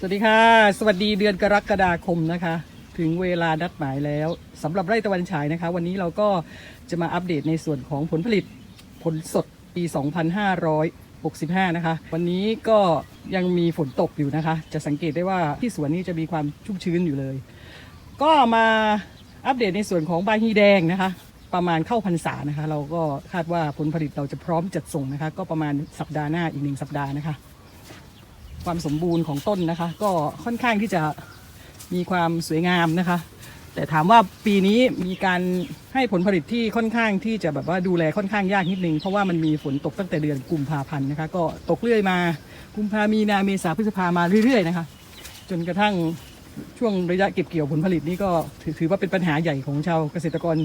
สวัสดีค่ะ สวัสดีเดือนกรกฎาคมนะคะ ถึงเวลานัดหมายแล้วสำหรับไร่ตะวันฉายนะคะ วันนี้เราก็จะมาอัปเดตในส่วนของผลผลิตผลสดปี 2565 นะคะ วันนี้ก็ยังมีฝนตกอยู่นะคะ จะสังเกตได้ว่าที่สวนนี้จะมีความชุ่มชื้นอยู่เลย ก็มาอัปเดตในส่วนของใบฮีแดงนะคะ ประมาณเข้าพรรษานะคะ เราก็คาดว่าผลผลิตเราจะพร้อมจัดส่งนะคะ ก็ประมาณสัปดาห์หน้าอีกหนึ่งสัปดาห์นะคะ ความสมบูรณ์ของต้นนะคะ ก็ค่อนข้างที่จะมีความสวยงามนะคะ แต่ถามว่าปีนี้มีการให้ผลผลิตที่ค่อนข้างที่จะแบบว่าดูแลค่อนข้างยากนิดนึง เพราะว่ามันมีฝนตกตั้งแต่เดือนกุมภาพันธ์นะคะ ก็ตกเรื่อยมากุมภามีนาเมษาพฤษภามาเรื่อยๆนะคะ จนกระทั่งช่วงระยะเก็บเกี่ยวผลผลิตนี่ก็ถือถือว่าเป็นปัญหาใหญ่ของชาวเกษตรกร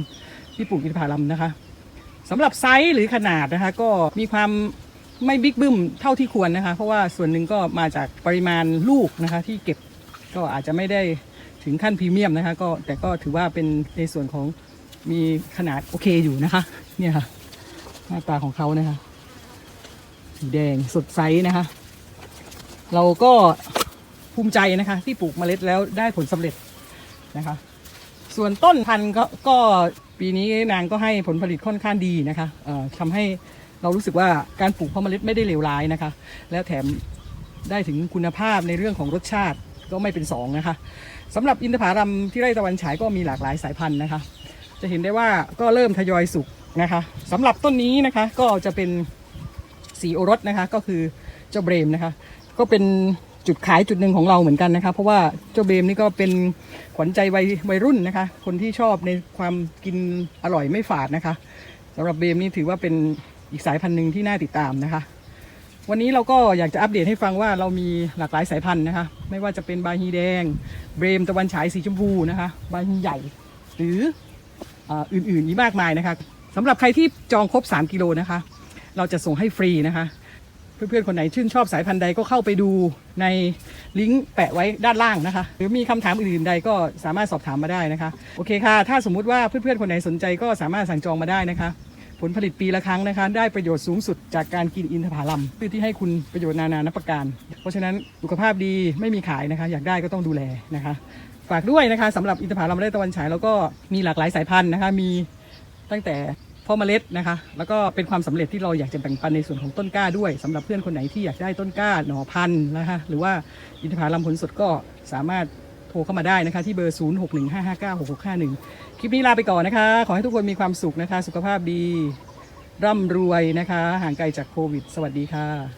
ที่ปลูกอินทผลัมนะคะสำหรับไซส์หรือขนาดนะคะ ก็มีความ ไม่บิ๊กบึ้มเท่าที่ควรนะคะ เพราะว่าส่วนหนึ่งก็มาจากปริมาณลูกนะคะ ที่เก็บก็อาจจะไม่ได้ถึงขั้นพรีเมียมนะคะก็แต่ก็ถือว่าเป็นในส่วนของมีขนาดโอเคอยู่นะคะ เนี่ยค่ะหน้าตาของเขานะคะสีแดงสดใสนะคะ เราก็ภูมิใจนะคะ ที่ปลูกเมล็ดแล้วได้ผลสำเร็จนะคะ ส่วนต้นพันธุ์ก็ปีนี้นางก็ให้ผลผลิตค่อนข้างดีนะคะทำให้ เรารู้สึกว่าการปลูกพาะเมล็ดไม่ได้เลวร้ายนะคะ แล้วแถมได้ถึงคุณภาพในเรื่องของรสชาติก็ไม่เป็นสองนะคะสำหรับอินทผลัมที่ไร่ตะวันฉายก็มีหลากหลายสายพันธุ์นะคะ จะเห็นได้ว่าก็เริ่มทยอยสุกนะคะสำหรับต้นนี้นะคะก็จะเป็นสีโอรสนะคะก็คือเจ้าเบรมนะคะ ก็เป็นจุดขายจุดหนึ่งของเราเหมือนกันนะคะ เพราะว่าเจ้าเบมนี่ก็เป็นขวัญใจวัยวัยรุ่นนะคะ คนที่ชอบในความกินอร่อยไม่ฝาดนะคะสำหรับเบมนี่ถือว่าเป็น อีกสายพันธุ์หนึ่งที่น่าติดตามนะคะ วันนี้เราก็อยากจะอัปเดตให้ฟังว่าเรามีหลากหลายสายพันธุ์นะคะ ไม่ว่าจะเป็นบาฮีแดง เบรมตะวันฉายสีชมพูนะคะ บาฮีใหญ่ หรืออื่นๆอีกมากมายนะคะสำหรับใครที่จองครบ 3 กิโลนะคะ เราจะส่งให้ฟรีนะคะ เพื่อนๆ คนไหนชื่นชอบสายพันธุ์ใดก็เข้าไปดูในลิงก์แปะไว้ด้านล่างนะคะ หรือมีคำถามอื่นๆใดก็สามารถสอบถามมาได้นะคะ โอเคค่ะ ถ้าสมมุติว่าเพื่อนๆ คนไหนสนใจก็สามารถสั่งจองมาได้นะคะ ผลผลิตปีละครั้งนะคะ ได้ประโยชน์สูงสุดจากการกินอินทผลัมพื่อที่ให้คุณประโยชน์นานานับประการ เพราะฉะนั้นสุขภาพดีไม่มีขายนะคะ อยากได้ก็ต้องดูแลนะคะ ฝากด้วยนะคะสำหรับอินทผลัมไร่ตะวันฉายแล้วก็มีหลากหลายสายพันธุ์นะคะ มีตั้งแต่พาะเมล็ดนะคะ แล้วก็เป็นความสำเร็จที่เราอยากจะแบ่งปันในส่วนของต้นกล้าด้วยสำหรับเพื่อนคนไหนที่อยากได้ต้นกล้าหน่อพันธุ์นะคะหรือว่าอินทผลัมผลสดก็สามารถ ทรเข้ามาได้นะคะ ที่เบอร์ 0 6 1 5 5 9 6 6 5 1 คลิปนี้ลาไปก่อนนะคะ ขอให้ทุกคนมีความสุขนะคะ สุขภาพดี ร่ำรวยนะคะ ห่างไกลจากโควิด สวัสดีค่ะ